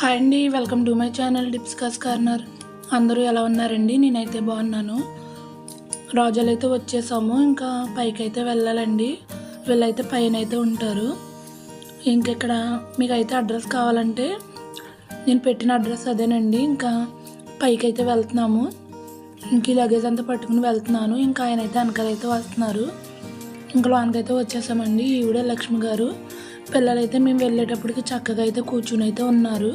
Hi అండి welcome to my channel డిప్స్కస్ corner అందరూ ఎలా ఉన్నారండి? నేనైతే బాగున్నాను. రాజులు అయితే వచ్చేసాము ఇంకా పైకి అయితే వెళ్ళాలండి. వీళ్ళైతే పైన అయితే ఉంటారు. ఇంకెక్కడ మీకు అయితే అడ్రస్ కావాలంటే నేను పెట్టిన అడ్రస్ అదేనండి. ఇంకా పైకి అయితే వెళ్తున్నాము. ఇంక ఈ లగేజ్ అంతా పట్టుకుని వెళ్తున్నాను. ఇంకా ఆయన అయితే వెనకాలైతే వస్తున్నారు. ఇంకా లోనకైతే వచ్చేసామండి. ఈవిడే లక్ష్మి గారు. పిల్లలైతే మేము వెళ్ళేటప్పటికి చక్కగా అయితే కూర్చుని అయితే ఉన్నారు.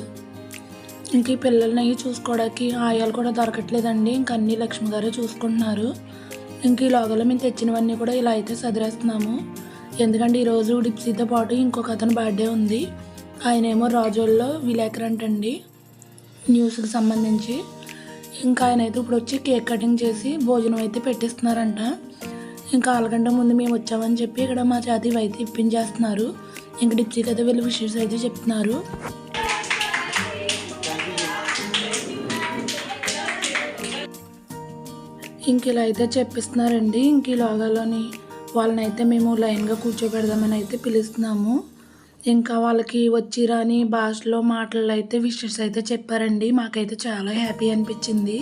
ఇంక ఈ పిల్లల్ని అవి చూసుకోవడానికి ఆయాలు కూడా దొరకట్లేదండి. ఇంక అన్నీ లక్ష్మి గారే చూసుకుంటున్నారు. ఇంక ఈ లోగలో మేము తెచ్చినవన్నీ కూడా ఇలా అయితే సదిరేస్తున్నాము. ఎందుకంటే ఈరోజు డిప్సీతో పాటు ఇంకొక అతను బర్త్డే ఉంది. ఆయనేమో రాజుల్లో రాజోల్లో విలేకరు అంటండి న్యూస్కి సంబంధించి. ఇంకా ఆయన అయితే ఇప్పుడు వచ్చి కేక్ కటింగ్ చేసి భోజనం అయితే పెట్టిస్తున్నారంట. ఇంకా అలగంట ముందు మేము వచ్చామని చెప్పి ఇక్కడ మా జాతి అయితే ఇప్పించేస్తున్నారు. ఇంక డిప్సీకి అయితే వీళ్ళు విషెస్ అయితే చెప్తున్నారు. ఇంక ఇలా అయితే చెప్పిస్తున్నారండి. ఇంక ఈ లోగాలోని వాళ్ళనైతే మేము లైన్గా కూర్చోబెడదామని అయితే పిలుస్తున్నాము. ఇంకా వాళ్ళకి వచ్చి రాని భాషలో మాటలు అయితే విషెస్ అయితే చెప్పారండి. మాకైతే చాలా హ్యాపీ అనిపించింది.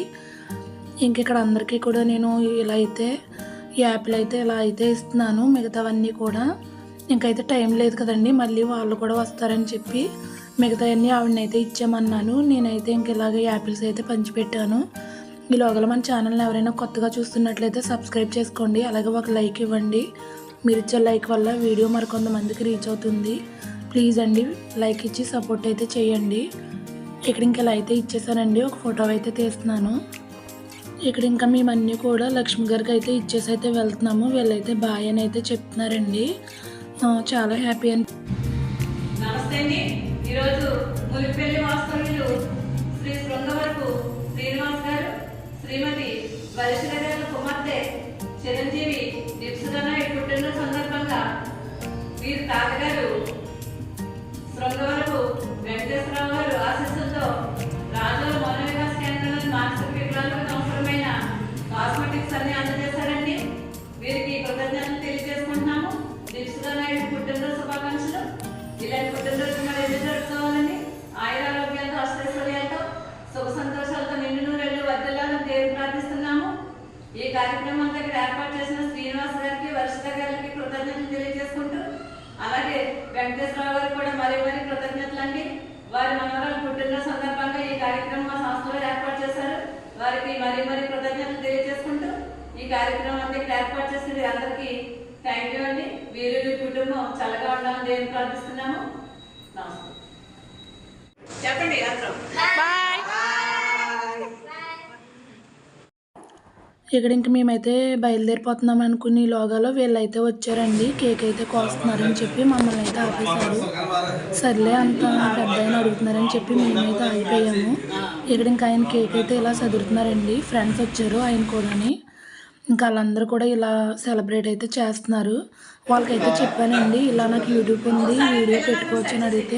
ఇంక ఇక్కడ అందరికీ కూడా నేను ఇలా అయితే ఈ అయితే ఇలా అయితే ఇస్తున్నాను. మిగతావన్నీ కూడా ఇంకైతే టైం లేదు కదండి మళ్ళీ వాళ్ళు కూడా వస్తారని చెప్పి మిగతావన్నీ ఆవిడనైతే ఇచ్చామన్నాను నేనైతే ఇంక ఇలాగ యాపిల్స్ అయితే పంచిపెట్టాను. ఈ లోగల మన ఛానల్ని ఎవరైనా కొత్తగా చూస్తున్నట్లయితే సబ్స్క్రైబ్ చేసుకోండి అలాగే ఒక లైక్ ఇవ్వండి. మీరు ఇచ్చే లైక్ వల్ల వీడియో మరికొంతమందికి రీచ్ అవుతుంది. ప్లీజ్ అండి లైక్ ఇచ్చి సపోర్ట్ అయితే చేయండి. ఇక్కడ ఇంకా ఇలా అయితే ఇచ్చేసానండి ఒక ఫోటో అయితే తీస్తున్నాను. ఇక్కడ ఇంకా మేమన్నీ కూడా లక్ష్మి గారికి అయితే ఇచ్చేసి అయితే వెళ్తున్నాము. వీళ్ళైతే బాయ్ అని అయితే చెప్తున్నారండి. చాలా హ్యాపీ అని నమస్తే అండి. ఈరోజు ములిపెల్లి వాస్తవ్యులు శ్రీ శృంగవరపు శ్రీనివాస్ గారు శ్రీమతి వరిషల గారి కుమార్తె చిరంజీవి దీప్సుదనాయుడు పుట్టిన సందర్భంగా వీరి తాతగారు ఇలాంటి పుట్టినరోజు మరి ఎదురు జరుపుకోవాలని ఆయుర ఆరోగ్యాలతో అష్టైశ్వర్యాలతో సుఖ సంతోషాలతో నిండు నూరేళ్ళు వర్దలాలని దేవుని ప్రార్థిస్తున్నాము. ఈ కార్యక్రమం దగ్గర ఏర్పాటు చేసిన శ్రీనివాస్ గారికి వర్షిత గారికి కృతజ్ఞతలు తెలియజేసుకుంటూ అలాగే వెంకటేశ్వరరావు గారికి కూడా మరీ మరీ కృతజ్ఞతలు అండి వారి మనవరాలు పుట్టినరోజు సందర్భంగా ఈ కార్యక్రమం మా సంస్థలో ఏర్పాటు చేశారు. వారికి మరీ మరీ కృతజ్ఞతలు తెలియజేసుకుంటూ ఈ కార్యక్రమం దగ్గర ఏర్పాటు చేసిన అందరికీ థ్యాంక్ యూ అండి. వీరు వీరి కుటుంబం చల్లగా ఉండాలని దేవుని ప్రార్థిస్తున్నాము. నమస్తే. చెప్పండి ఇక్కడ ఇంక మేమైతే బయలుదేరిపోతున్నాం అనుకుని లోగాలో వీళ్ళైతే వచ్చారండి. కేక్ అయితే కోస్తున్నారని చెప్పి మమ్మల్ని అయితే ఆపేశారు. సర్లే అంత పెద్ద ఆయన అడుగుతున్నారని చెప్పి మేమైతే ఆగిపోయాము. ఇక్కడ ఇంకా ఆయన కేక్ అయితే ఇలా చదువుతున్నారండి ఫ్రెండ్స్ వచ్చారు ఆయన కూడాని. ఇంకా వాళ్ళందరూ కూడా ఇలా సెలబ్రేట్ అయితే చేస్తున్నారు. వాళ్ళకైతే చెప్పానండి ఇలా నాకు యూట్యూబ్ ఉంది వీడియో పెట్టుకోవచ్చు అని అడిగితే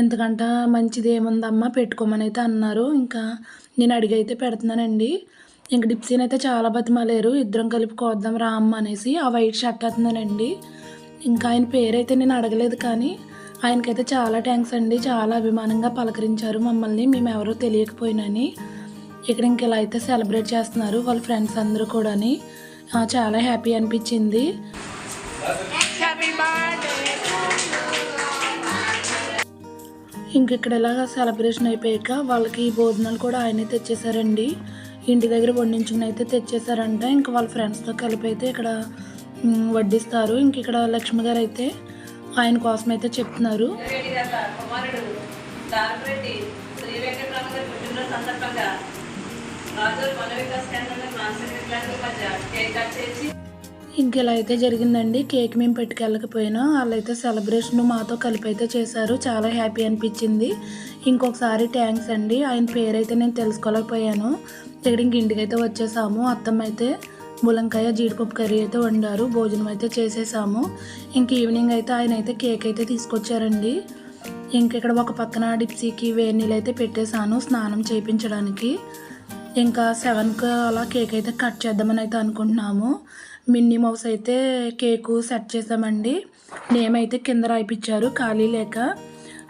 ఎంతకంట మంచిది ఏముందమ్మా పెట్టుకోమని అయితే అన్నారు. ఇంకా నేను అడిగి అయితే పెడుతున్నానండి. ఇంక డిప్సీని అయితే చాలా బతిమాలేరు. ఇద్దరం కలిపి కోద్దాం రా అమ్మ అనేసి ఆ వైట్ షర్ట్ అతున్నానండి ఇంకా ఆయన పేరైతే నేను అడగలేదు కానీ ఆయనకైతే చాలా థ్యాంక్స్ అండి. చాలా అభిమానంగా పలకరించారు మమ్మల్ని. మేము ఎవరో తెలియకపోయినని. ఇక్కడ ఇంక ఇలా అయితే సెలబ్రేట్ చేస్తున్నారు వాళ్ళ ఫ్రెండ్స్ అందరూ కూడాని చాలా హ్యాపీ అనిపించింది. ఇంక ఇక్కడ ఇలాగ సెలబ్రేషన్ అయిపోయాక వాళ్ళకి భోజనాలు కూడా ఆయనే తెచ్చేసారండి ఇంటి దగ్గర వండించుకుని అయితే తెచ్చేసారంట ఇంకా వాళ్ళ ఫ్రెండ్స్తో కలిపి అయితే ఇక్కడ వడ్డిస్తారు. ఇంక ఇక్కడ లక్ష్మి గారు అయితే ఆయన కోసం అయితే చెప్తున్నారు. శ్రీ వెంకటరామ గారి పుట్టినరోజు సందర్భంగా ఇంక ఇలా అయితే జరిగిందండి కేక్ మేము పెట్టుకెళ్ళకపోయినా వాళ్ళైతే సెలబ్రేషన్ మాతో కలిపి అయితే చేశారు. చాలా హ్యాపీ అనిపించింది. ఇంకొకసారి థ్యాంక్స్ అండి. ఆయన పేరైతే నేను తెలుసుకోలేకపోయాను. ఇక్కడ ఇంక ఇంటికైతే వచ్చేసాము. అత్తమ్మ అయితే ములంకాయ జీడిపప్పు కర్రీ అయితే వండారు. భోజనం అయితే చేసేసాము. ఇంక ఈవినింగ్ అయితే ఆయన అయితే కేక్ అయితే తీసుకొచ్చారండి. ఇంక ఇక్కడ ఒక పక్కన డిప్సీకి వేడి నీళ్ళు అయితే పెట్టేశాను స్నానం చేయించడానికి. ఇంకా సెవెన్కి అలా కేక్ అయితే కట్ చేద్దామని అయితే అనుకుంటున్నాము. మిన్నీ మౌస్ అయితే కేకు సెట్ చేసామండి. నేమ్ అయితే కింద రాయిపించారు ఖాళీ లేక.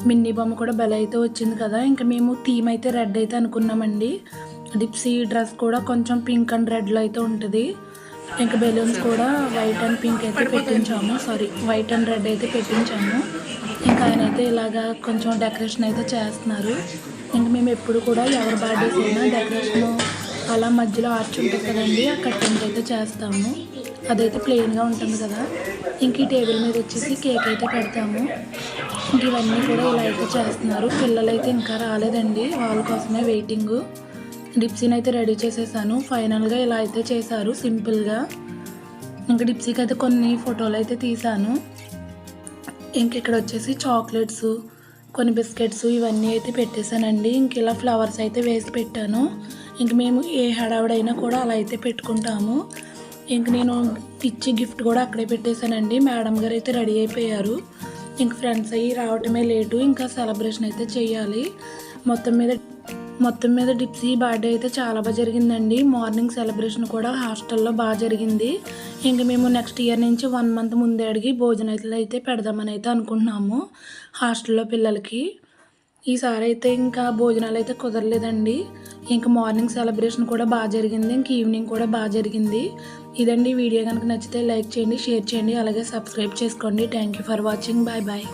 మిన్నీ బొమ్మ కూడా బెల అయితే వచ్చింది కదా ఇంకా మేము థీమ్ అయితే రెడ్ అయితే అనుకున్నామండి. డిప్సీ డ్రెస్ కూడా కొంచెం పింక్ అండ్ రెడ్లో అయితే ఉంటుంది. ఇంకా బెలూన్స్ కూడా వైట్ అండ్ పింక్ అయితే పెట్టించాము సారీ వైట్ అండ్ రెడ్ అయితే పెట్టించాము. ఇంకా ఆయన అయితే ఇలాగా కొంచెం డెకరేషన్ అయితే చేస్తున్నారు. ఇంకా మేము ఎప్పుడు కూడా ఎవరి బర్త్డేస్ అయినా డెకరేషన్ అలా మధ్యలో ఆర్చ్ ఉంటుంది కదండి ఆ టెంట్ అయితే చేస్తాము. అదైతే ప్లెయిన్గా ఉంటుంది కదా. ఇంక ఈ టేబుల్ మీద వచ్చేసి కేక్ అయితే పెడతాము. ఇంక ఇవన్నీ కూడా ఇలా అయితే చేస్తున్నారు. పిల్లలు అయితే ఇంకా రాలేదండి వాళ్ళ కోసమే వెయిటింగ్ డిప్సీని అయితే రెడీ చేసేసాను. ఫైనల్గా ఇలా అయితే చేశారు సింపుల్గా ఇంకా డిప్సీకి అయితే కొన్ని ఫోటోలు అయితే తీసాను ఇంక ఇక్కడ వచ్చేసి చాక్లెట్స్ కొన్ని బిస్కెట్స్ ఇవన్నీ అయితే పెట్టేశానండి. ఇంక ఇలా ఫ్లవర్స్ అయితే వేసి పెట్టాను. ఇంక మేము ఏ హడావిడైనా కూడా అలా అయితే పెట్టుకుంటాము. ఇంక నేను ఇచ్చి గిఫ్ట్ కూడా అక్కడే పెట్టేశానండి. మేడం గారు అయితే రెడీ అయిపోయారు. ఇంక ఫ్రెండ్స్ అయ్యి రావటమే లేటు. ఇంకా సెలబ్రేషన్ అయితే చేయాలి మొత్తం మీద మొత్తం మీద డిప్సీ బర్త్డే అయితే చాలా బాగా జరిగిందండి. మార్నింగ్ సెలబ్రేషన్ కూడా హాస్టల్లో బాగా జరిగింది. ఇంక మేము నెక్స్ట్ ఇయర్ నుంచి వన్ మంత్ ముందే అడిగి భోజనాలు అయితే పెడదామని అయితే అనుకుంటున్నాము హాస్టల్లో పిల్లలకి. ఈసారి అయితే ఇంకా భోజనాలు అయితే కుదరలేదండి. ఇంకా మార్నింగ్ సెలబ్రేషన్ కూడా బాగా జరిగింది. ఇంక ఈవినింగ్ కూడా బాగా జరిగింది. ఇదండి వీడియో. కనుక నచ్చితే లైక్ చేయండి షేర్ చేయండి అలాగే సబ్స్క్రైబ్ చేసుకోండి. Thank you for watching bye bye